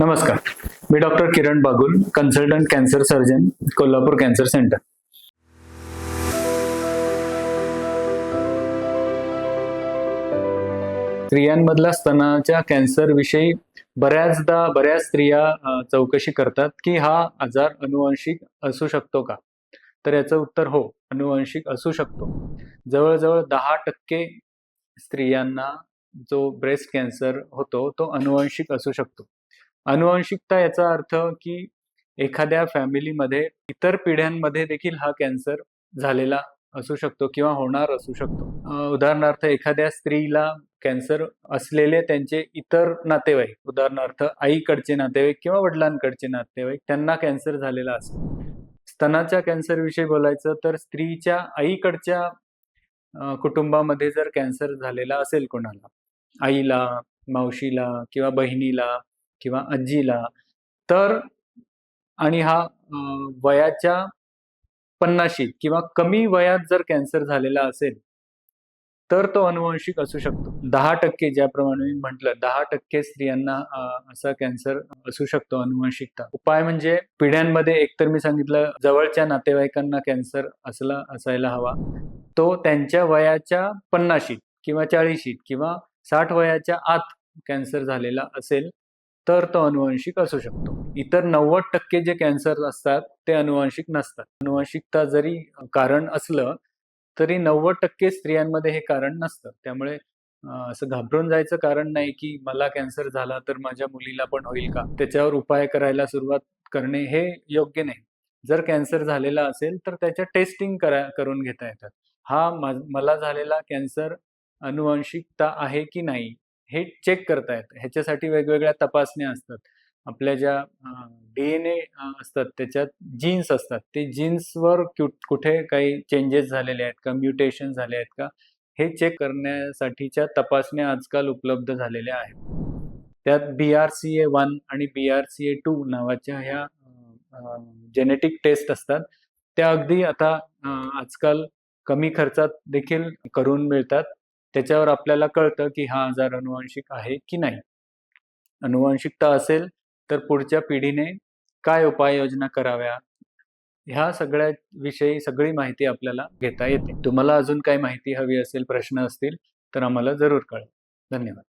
नमस्कार. मी doctor Kiran Bagul consultant cancer surgeon Kolhapur cancer centre. स्त्रियांमधला स्तनाच्या कॅन्सरविषयी बऱ्याचदा बऱ्याच स्त्रिया चौकशी करतात की हा आजार अनुवांशिक असू शकतो का? तर याचं उत्तर हो अनुवांशिक असू शकतो. जवळजवळ दहा टक्के स्त्रियांना जो ब्रेस्ट कॅन्सर होतो तो अनुवांशिक असू शकतो. अनुवांशिकता याचा अर्थ की एखाद्या फॅमिलीमध्ये इतर पिढ्यांमध्ये देखील हा कॅन्सर झालेला असू शकतो किंवा होणार असू शकतो. उदाहरणार्थ एखाद्या स्त्रीला कॅन्सर असलेले त्यांचे इतर नातेवाईक उदाहरणार्थ आईकडचे नातेवाईक किंवा वडिलांकडचे नातेवाईक त्यांना कॅन्सर झालेला असतो. स्तनाच्या कॅन्सरविषयी बोलायचं तर स्त्रीच्या आईकडच्या कुटुंबामध्ये जर कॅन्सर झालेला असेल कोणाला आईला मावशीला किंवा बहिणीला किंवा आजीला. तर आणि हा वयाच्या पन्नाशीत किंवा कमी वयात जर कॅन्सर झालेला असेल तर तो अनुवंशिक असू शकतो. दहा टक्के ज्याप्रमाणे मी म्हटलं दहा टक्के स्त्रियांना असा कॅन्सर असू शकतो अनुवंशिकता. उपाय म्हणजे पिढ्यांमध्ये एकतर मी सांगितलं जवळच्या नातेवाईकांना कॅन्सर असला असायला हवा. तो त्यांच्या वयाच्या पन्नाशीत किंवा चाळीशीत किंवा साठ वयाच्या आत कॅन्सर झालेला असेल तर तो अनुवंशिक असू शकतो. इतर नव्वद टक्के जे कॅन्सर असतात ते अनुवंशिक नसतात. अनुवंशिकता जरी कारण असलं तरी नव्वद टक्के स्त्रियांमध्ये हे कारण नसतं. त्यामुळे असं घाबरून जायचं कारण नाही की मला कॅन्सर झाला तर माझ्या मुलीला पण होईल का? त्याच्यावर उपाय करायला सुरुवात करणे हे योग्य नाही. जर कॅन्सर झालेला असेल तर त्याच्या टेस्टिंग करा करून घेता येतात हा मला झालेला कॅन्सर अनुवंशिकता आहे की नाही हे चेक करता ह्याच्यासाठी वेगवेगळ्या तपासण्या असतात. आपल्या ज्या डी एन ए असतात त्याच्यात जीन्स असतात. ते जीन्सवर कुठे काही चेंजेस झालेले आहेत का? म्युटेशन झाले आहेत का? हे चेक करण्यासाठीच्या तपासण्या आजकाल उपलब्ध झालेल्या आहेत. त्यात B R C A one आणि B R C A two नावाच्या ह्या जेनेटिक टेस्ट असतात. त्या अगदी आता आजकाल कमी खर्चात देखील करून मिळतात. त्याच्यावर आपल्याला कळतं की हा आजार अनुवांशिक आहे की नाही. अनुवांशिकता असेल तर पुढच्या पिढीने काय उपाययोजना कराव्या? ह्या सगळ्या विषयी सगळी माहिती आपल्याला घेता येते. तुम्हाला अजून काही माहिती हवी असेल प्रश्न असतील तर आम्हाला जरूर कळवा. धन्यवाद.